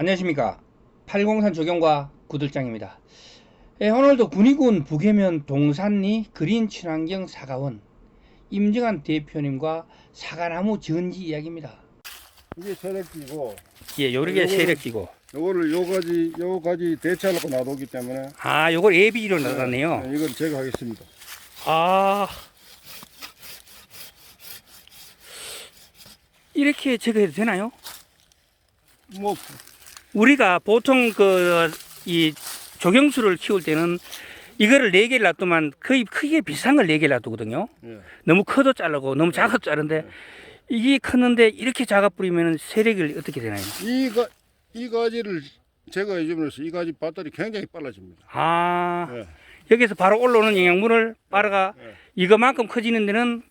안녕하십니까. 803 조경과 구들장입니다. 예, 오늘도 군위군 북해면 동산리 그린 친환경 사과원 임정한 대표님과 사과나무 전지 이야기입니다. 이게 세력기고 예 요렇게 세력기고. 요거를 요 가지 요 가지 대체하려고 놔두기 때문에 아 요걸 예비로 나갔네요. 네, 이건 제가 하겠습니다. 아. 이렇게 제거해도 되나요? 뭐 우리가 보통 그 이 조경수를 키울 때는 이거를 네 개를 놔두면 거의 크게 비슷한 걸 네 개를 놔두거든요. 예. 너무 커도 자르고 너무 작아도 자른데 이게 컸는데 이렇게 작아 뿌리면 세력이 어떻게 되나요? 이가 이 가지를 제가 해주면서 이 가지 밭들이 굉장히 빨라집니다. 아 예. 여기서 바로 올라오는 영양분을 빨아가 예. 이거만큼 커지는 데는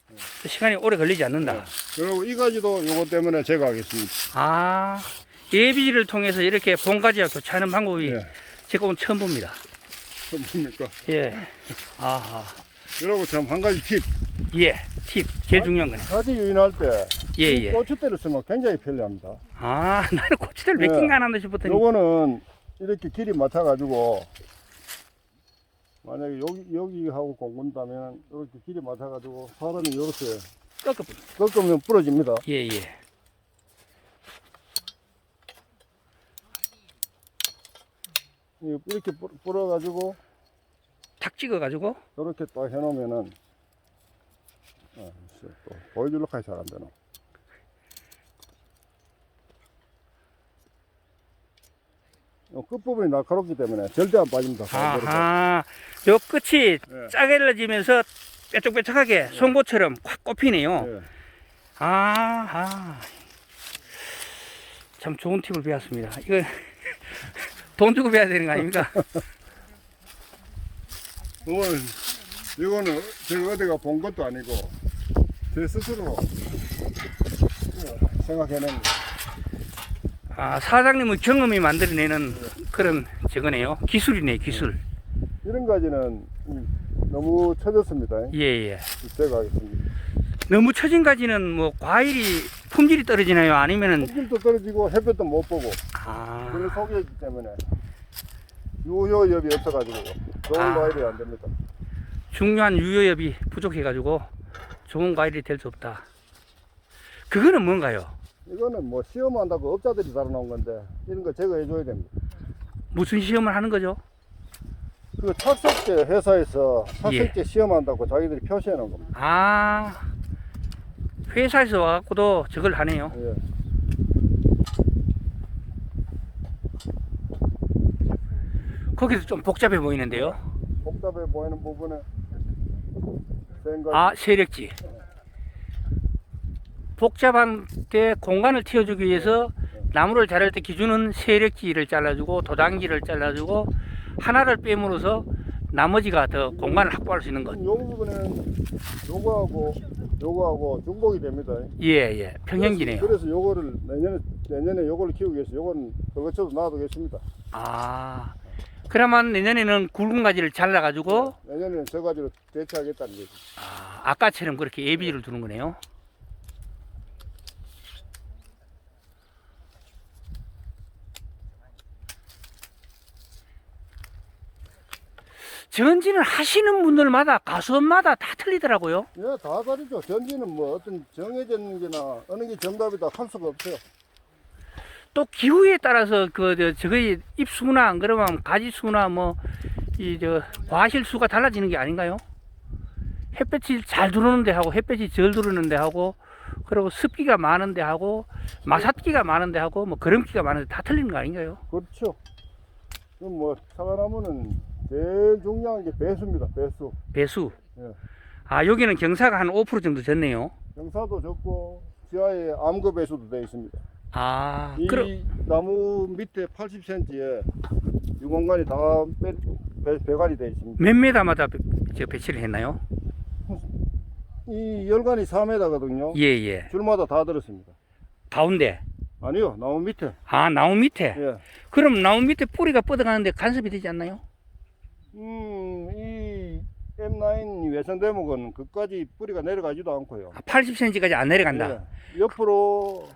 시간이 오래 걸리지 않는다. 그리고 이 가지도 요거 때문에 제가 하겠습니다. 아 예비를 통해서 이렇게 본가지와 교차하는 방법이 예. 제가 오늘 처음 봅니다. 뭡니까? 예. 아하. 그리고 참한 가지 팁. 예. 팁. 제일 중요한 거네. 가지 유인할 때 예, 예. 고추대를 쓰면 굉장히 편리합니다. 아, 나는 고추대를 몇 예. 개인가 안 한다 싶었더니. 요거는 이렇게 길이 맞춰가지고 만약에 여기 여기하고 공군다면 이렇게 길이 맞춰가지고 사람이 꺾어. 꺾으면 부러집니다. 예, 예. 이- 이렇게 뿌- 뿌려가지고 탁 찍어가지고. 이렇게 딱 해놓으면은 아, 또 보여주려고 하지 잘 안 되나. 요 끝부분이 날카롭기 때문에 절대 안 빠집니다. 아하. 요 끝이 예. 짜게를지면서 뾰족뾰족하게 송곳처럼 확 꼽히네요. 예. 아하. 참 좋은 팁을 배웠습니다. 이거 돈 주고 배워야 되는 거 아닙니까? 이거는, 이거는 제가 어디가 본 것도 아니고 제 스스로 생각해낸 아, 사장님의 경험이 만들어내는 그런 저거네요. 기술이네, 기술. 이런 가지는 이- 너무 처졌습니다. 예, 예. 제가 하겠습니다. 너무 처진 가지는 뭐 과일이 품질이 떨어지나요? 아니면은 품질도 떨어지고 햇볕도 못 보고 아, 그런 속이기 때문에 유효엽이 없어가지고 좋은 아. 과일이 안 됩니다. 중요한 유효엽이 부족해가지고 좋은 과일이 될 수 없다. 그거는 뭔가요? 이거는 뭐 시험한다고 업자들이 달아놓은 건데 이런 거 제거 해줘야 됩니다. 무슨 시험을 하는 거죠? 그 착색제 회사에서 예. 착색제 시험한다고 자기들이 표시해 놓은 겁니다. 아, 회사에서 와갖고도 저걸 하네요. 예. 거기서 좀 복잡해 보이는데요. 복잡해 보이는 부분에 아, 세력지. 복잡한 데 공간을 틔워주기 위해서 나무를 자를 때 기준은 세력지를 잘라주고 도장지를 잘라주고 하나를 빼므로써 나머지가 더 공간을 확보할 수 있는 것. 요 부분은 요거하고 요거하고 중복이 됩니다. 예, 예. 평형지네요. 그래서, 그래서 요거를 내년에 내년에 요거를 키우기 위해서 요거는 그것저것 놔두겠습니다. 아, 그러면 내년에는 굵은 가지를 잘라 가지고 내년에는 저 가지로 대체하겠다는 얘기. 아, 아까처럼 그렇게 예비를 두는 거네요. 전지는 하시는 분들마다 가수마다 다 틀리더라고요. 예, 다 다르죠. 전지는 뭐 어떤 정해진 게나 어느 게 정답이다 할 수가 없어요. 또 기후에 따라서 그 저, 저거의 잎수나 안 그러면 가지수나 뭐 이 저 과실수가 달라지는 게 아닌가요? 햇볕이 잘 들어오는데 하고 햇볕이 덜 들어오는데 하고 그리고 습기가 많은데 하고 마삿기가 많은데 하고 뭐 거름기가 많은데 다 틀리는 거 아닌가요? 그렇죠. 그럼 뭐 사과나무는 제일 중요한 게 배수입니다. 배수. 배수. 예. 아 여기는 경사가 한 5% 정도 됐네요. 경사도 적고 지하에 암거 배수도 되어 있습니다. 아 이 그럼 나무 밑에 80cm에 이 공간이 다 배, 배, 배관이 되어 있습니다. 몇 메다마다 배- 저 배치를 했나요? 이 열관이 4m거든요. 예 예. 줄마다 다 들었습니다. 가운데. 아니요, 나무 밑에. 아 나무 밑에. 예. 그럼 나무 밑에 뿌리가 뻗어가는데 간섭이 되지 않나요? 음, 이 M9 외선 대목은 끝까지 뿌리가 내려가지도 않고요. 아, 80cm까지 안 내려간다. 예. 옆으로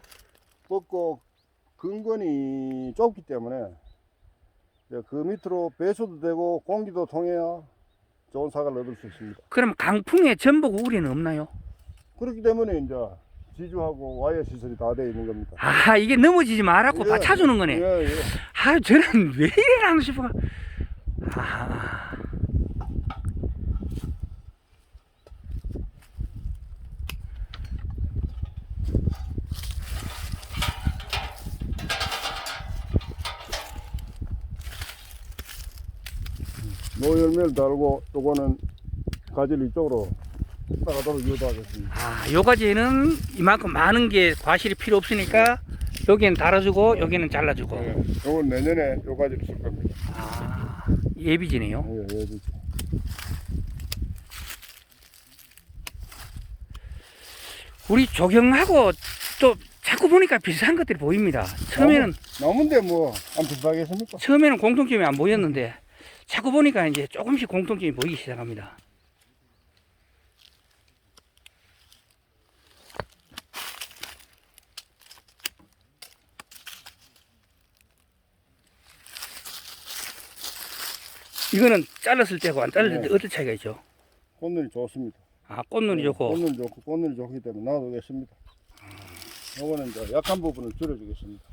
뻗고 근건이 좁기 때문에 이제 그 밑으로 배수도 되고 공기도 통해야 좋은 사과를 얻을 수 있습니다. 그럼 강풍에 전복 우리는 없나요? 그렇기 때문에 이제 지주하고 와이어 시설이 다 되어 있는 겁니다. 아 이게 넘어지지 말라고 예, 받쳐주는 거네. 예, 예. 아 저는 왜 이래랑 싶어. 아. 노열매를 달고 요거는 가지를 이쪽으로 나가도록 유도하겠습니다. 아, 요 가지는 이만큼 많은 게 과실이 필요 없으니까 여기는 달아주고 여기는 잘라주고. 예, 요건 내년에 요 가지를 쓸 겁니다. 아, 예비지네요. 예, 예, 그렇죠. 우리 조경하고 또 자꾸 보니까 비슷한 것들이 보입니다. 처음에는 나무인데 뭐안 비슷하겠습니까? 처음에는 공통점이 안 보였는데 자꾸 보니까 이제 조금씩 공통점이 보이기 시작합니다. 이거는 잘랐을 때하고 안 잘랐을 때 네. 어떤 차이가 있죠? 꽃눈이 좋습니다. 아 꽃눈이 좋고 꽃눈이 좋고 꽃눈이 좋기 때문에 놔두겠습니다. 요거는 이제 약한 부분을 줄여주겠습니다.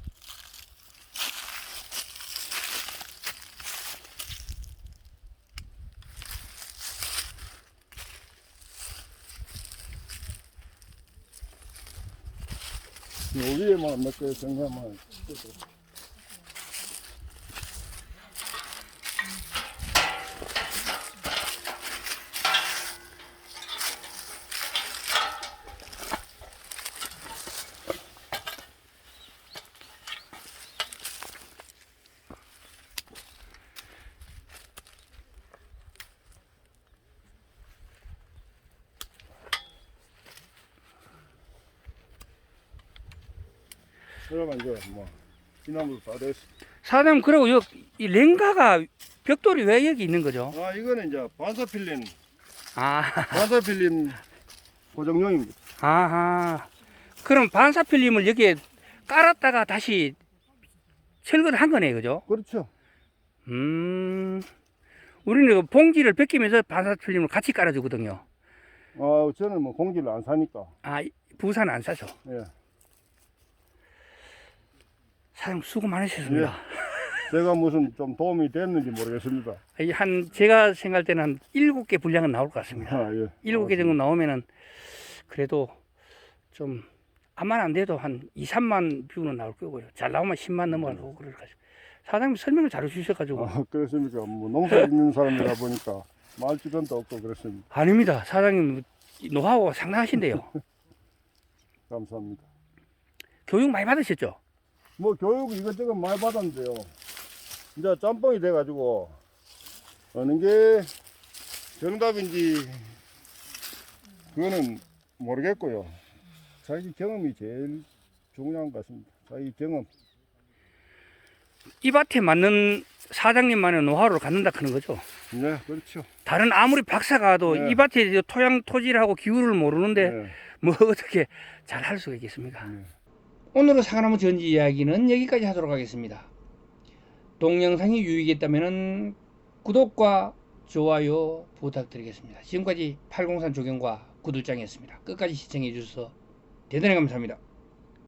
요 위에만 몇개 정리하면 그러면 이제 뭐 이나무도 다 됐어. 사장님 그리고 여, 이 랭가가 벽돌이 왜 여기 있는 거죠? 아 이거는 이제 반사필름 아, 반사필름 고정용입니다. 아하. 그럼 반사필름을 여기에 깔았다가 다시 철거를 한 거네, 그죠? 그렇죠. 음. 우리는 그 봉지를 벗기면서 반사필름을 같이 깔아주거든요. 아 저는 뭐 공기를 안 사니까. 아, 이- 부산 안 사죠. 예. 사장님 수고 많으셨습니다. 제가 무슨 좀 도움이 됐는지 모르겠습니다. 이 한, 제가 생각할 때는 한 일곱 개 분량은 나올 것 같습니다. 아, 예. 일곱 개 정도 나오면은 그래도 좀 암만 안 돼도 한 2, 3만 뷰는 나올 거고요. 잘 나오면 10만 넘어가고 그럴 거죠. 사장님 설명을 잘 해주셔가지고 아, 그렇습니까? 뭐 농사 짓는 사람이라 보니까 말 주변도 없고 그렇습니다. 아닙니다. 사장님 노하우가 상당하신데요. 감사합니다. 교육 많이 받으셨죠? 뭐 교육 이것저것 많이 받았는데요. 이제 짬뽕이 돼가지고 어느 게 정답인지 그거는 모르겠고요. 자기 경험이 제일 중요한 것 같습니다. 자기 경험. 이 밭에 맞는 사장님만의 노하우를 갖는다 하는 거죠. 네, 그렇죠. 다른 아무리 박사가도 네. 이 밭에 토양 토질하고 기후를 모르는데 네. 뭐 어떻게 잘 할 수가 있겠습니까? 네. 오늘의 사과나무 전지 이야기는 여기까지 하도록 하겠습니다. 동영상이 유익했다면 구독과 좋아요 부탁드리겠습니다. 지금까지 팔공산 조경과 구들장이었습니다. 끝까지 시청해 주셔서 대단히 감사합니다.